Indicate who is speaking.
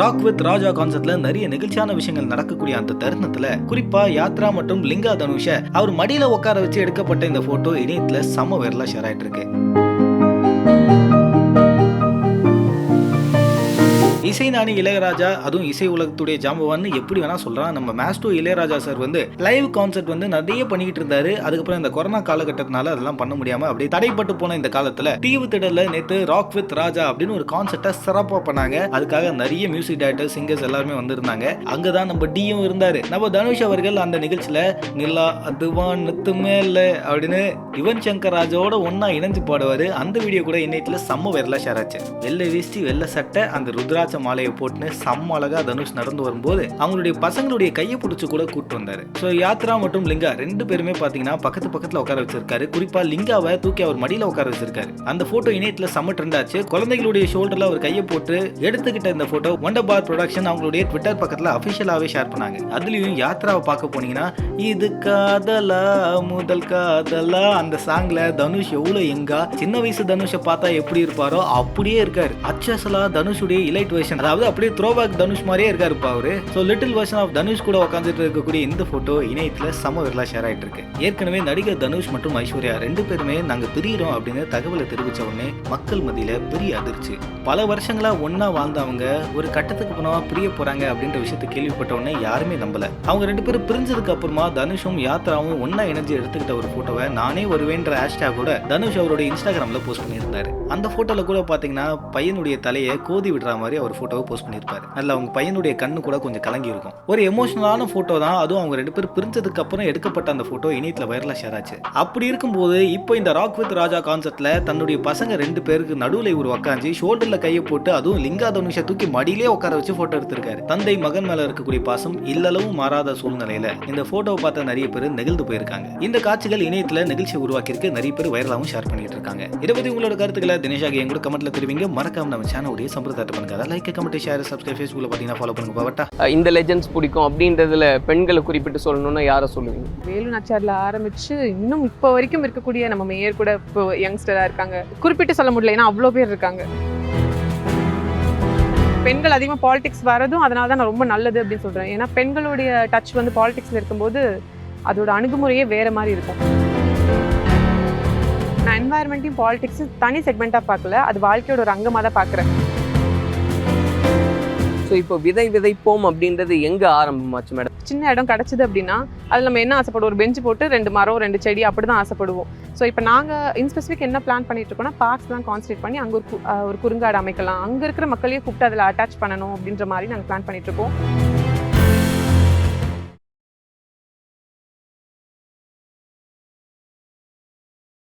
Speaker 1: Rock with ராஜா கான்செப்ட்ல நிறைய நெகிழ்ச்சியான விஷயங்கள் நடக்கக்கூடிய அந்த தருணத்துல குறிப்பா யாத்ரா மற்றும் லிங்கா தனுஷ அவர் மடியில உட்கார வச்சு எடுக்கப்பட்ட இந்த போட்டோ இணையத்துல சம வைரலா ஷேர் ஆயிட்டு இருக்கு இசை இளையராஜா அதுவும் இசை உலகத்துடைய ஜாம்பவான்னு எப்படி வேணா சொல்றான். நம்ம மேஸ்டோ இளையராஜா சார் வந்து லைவ் கான்சர்ட் வந்து நிறைய பண்ணிக்கிட்டு இருந்தாரு. அதுக்கப்புறம் இந்த கொரோனா காலகட்டத்தினால அதெல்லாம் பண்ண முடியாம அப்படியே தடைப்பட்டு போன இந்த காலத்துல தீவு திடல்ல நேத்து ராக் வித் ராஜா அப்படின்னு ஒரு கான்செர்ட்டை சிறப்பா பண்ணாங்க. அதுக்காக நிறைய மியூசிக் டைரக்டர் சிங்கர்ஸ் எல்லாருமே வந்திருந்தாங்க. அங்கதான் நம்ம டியும் இருந்தாரு. நம்ம தனுஷ் அவர்கள் அந்த நிகழ்ச்சியில நிலா அதுவான் நித்துமே இல்லை அப்படின்னு யுவன் சங்கர் ராஜாவோட ஒன்னா இணைஞ்சு பாடுவாரு. அந்த வீடியோ கூட இன்னைக்குல செம்ம வைரலா ஷேர் ஆச்சு. வெள்ளை வேஷ்டி வெள்ளை சட்டை அந்த ருத்ராட்ச மாலையை போட்டுன்னு செம்ம அழகா தனுஷ் நடந்து வரும்போது அவங்களுடைய பசங்களுடைய கையை பிடிச்சி கூட கூப்பிட்டு வந்தாரு. ஸோ யாத்ரா மற்றும் லிங்கா ரெண்டு பேருமே பாத்தீங்கன்னா பக்கத்து பக்கத்துல உட்கார வச்சிருக்காரு. குறிப்பா லிங்காவை தூக்கி அவர் மடியில உட்கார வச்சிருக்காரு. அந்த போட்டோ இணையத்துல செம்ம ட்ரெண்ட் ஆச்சு. குழந்தைகளுடைய ஷோல்டர்ல அவர் கையை போட்டு எடுத்துக்கிட்ட இந்த போட்டோ ஒண்டர் பார் ப்ரொடக்ஷன் அவங்களுடைய ட்விட்டர் பக்கத்துல அபிஷியலாவே ஷேர் பண்ணாங்க. அதுலயும் யாத்ராவை பார்க்க போனீங்கன்னா இது காதலா முதல் காதலா? அந்த சாங்ல தனுஷ் எவ்வளவு எங்கா சின்ன வயசு தனுஷை பார்த்தா எப்படி இருப்பாரோ அப்படியே இருக்காரு. அச்சசலா தனுஷுடைய இலைட் வேஷன் அதாவது அப்படியே த்ரோபேக் தனுஷ் மாதிரியே இருக்காருப்பா அவரு. So little version of Dhanush கூட உட்காந்துட்டு இருக்கக்கூடிய இந்த போட்டோ இணையத்தில் சம விரலா ஷேர் ஆகிட்டு இருக்கு ஏற்கனவே நடிகர் தனுஷ் மற்றும் ஐஸ்வர்யா ரெண்டு பேருமே நாங்கள் பிரியிறோம் அப்படின்னு தகவலை தெரிவித்த உடனே மக்கள் மத்தியில் பெரிய அதிர்ச்சி. பல வருஷங்களா ஒன்னா வாழ்ந்தவங்க ஒரு கட்டத்துக்கு போனவா பிரிய போறாங்க அப்படின்ற விஷயத்தை கேள்விப்பட்ட உடனே யாருமே நம்பல. அவங்க ரெண்டு பேரும் பிரிஞ்சதுக்கு அப்புறமா தனுஷும் யாத்ராவும் ஒன்னா இணைஞ்சு எடுத்துக்கிட்ட ஒரு போட்டோவை நானே வருவேன்ற ஹேஷ்டாக் கூட தனுஷ் அவருடைய இன்ஸ்டாகிராம்ல போஸ்ட் பண்ணியிருந்தாரு. அந்த போட்டோல கூட பாத்தீங்கன்னா பையனுடைய தலையை கோதி விடுற மாதிரி அவர் போட்டோவை போஸ்ட் பண்ணியிருப்பாரு. அதில் அவங்க பையனுடைய கண்ணு கூட கொஞ்சம் கலங்கி இருக்கும். ஒரு எமோஷனலான ஃபோட்டோ தான். அதுவும் அவங்க ரெண்டு பேரும் பிரிஞ்சதுக்கு அப்புறம் எடுக்கப்பட்ட அந்த ஃபோட்டோ இணையத்தில் வைரலாக ஷேர் ஆச்சு. அப்படி இருக்கும்போது இப்போ இந்த ராக் வித் ராஜா கான்செப்ட்ல தன்னுடைய பசங்க ரெண்டு பேருக்கு நடுவில் இவர் உட்காந்து ஷோல்டரில் கையை போட்டு அதுவும் லிங்கா தனுஷை தூக்கி மடியிலே உட்கார வச்சு ஃபோட்டோ எடுத்திருக்காரு. தந்தை மகன் மேல இருக்கக்கூடிய பாசம் இல்லளவும் மாறாத சூழ்நிலையில இந்த போட்டோவை பார்த்த நிறைய பேர் நெகிழ்ந்து போயிருக்காங்க. இந்த காட்சிகள் இணையத்தில் நிகழ்ச்சி உருவாக்கியிருக்கு. நிறைய பேர் வைரலாகவும் ஷேர் பண்ணிட்டு இருக்காங்க. இதை பற்றி உங்களோட கருத்துக்களை தினேஷாக என் கூட கமெண்ட்ல தெரிவிங்க. மறக்காம நம்ம சேனலுடைய சம்பிரதாயத்தை பண்ணுங்க. லைக் கமெண்ட் ஷேர் சப்ஸ்கிரைப் ஃபேஸ்புக்ல பார்த்தீங்கன்னா ஃபாலோ பண்ணுங்க. பாவட்டா.
Speaker 2: இந்த லெஜெண்ட்ஸ் பிடிக்கும் அப்படின்றதுல பெண்களை குறிப்பிட்டு சொல்லணும்னா யாரை சொல்லுவீங்க?
Speaker 3: வேலு நாச்சியார்ல ஆரம்பிச்சு இன்னும் இப்போ வரைக்கும் இருக்கக்கூடிய நம்ம மேயர் கூட இப்போ யங்ஸ்டரா இருக்காங்க. குறிப்பிட்டு சொல்ல முடியல ஏன்னா அவ்வளோ பேர் இருக்காங்க. பெண்கள் அதிகமாக பாலிடிக்ஸ் வரதும் அதனால தான் நான் ரொம்ப நல்லது அப்படின்னு சொல்றேன். ஏன்னா பெண்களுடைய டச் வந்து பாலிடிக்ஸ்ல இருக்கும்போது அதோட அணுகுமுறையே வேற மாதிரி இருக்கும். நான் என்வாயர்மெண்ட்டையும் பாலிடிக்ஸும் தனி செக்மெண்ட்டாக பார்க்கல அது வாழ்க்கையோட ஒரு அங்கமாக தான் பார்க்குறேன்.
Speaker 2: ஸோ இப்போ விதை விதைப்போம் அப்படின்றது எங்கே ஆரம்பமாச்சு மேடம்
Speaker 3: சின்ன இடம் கிடச்சிது அப்படின்னா அதில் நம்ம என்ன ஆசைப்படுவோம்? ஒரு பெஞ்ச் போட்டு ரெண்டு மரம் ரெண்டு செடி அப்படி தான் ஆசைப்படுவோம். ஸோ இப்போ நாங்கள் இன்ஸ்பெசிஃபிக் என்ன பிளான் பண்ணிட்டு இருக்கோம்னா பார்க்ஸ்லாம் கான்சன்ட்ரேட் பண்ணி அங்கே ஒரு ஒரு குறுங்காடு அமைக்கலாம். அங்கே இருக்கிற மக்களையே கூப்பிட்டு அதில் அட்டாச் பண்ணணும் அப்படின்ற மாதிரி நாங்கள் பிளான் பண்ணிட்டு இருக்கோம்.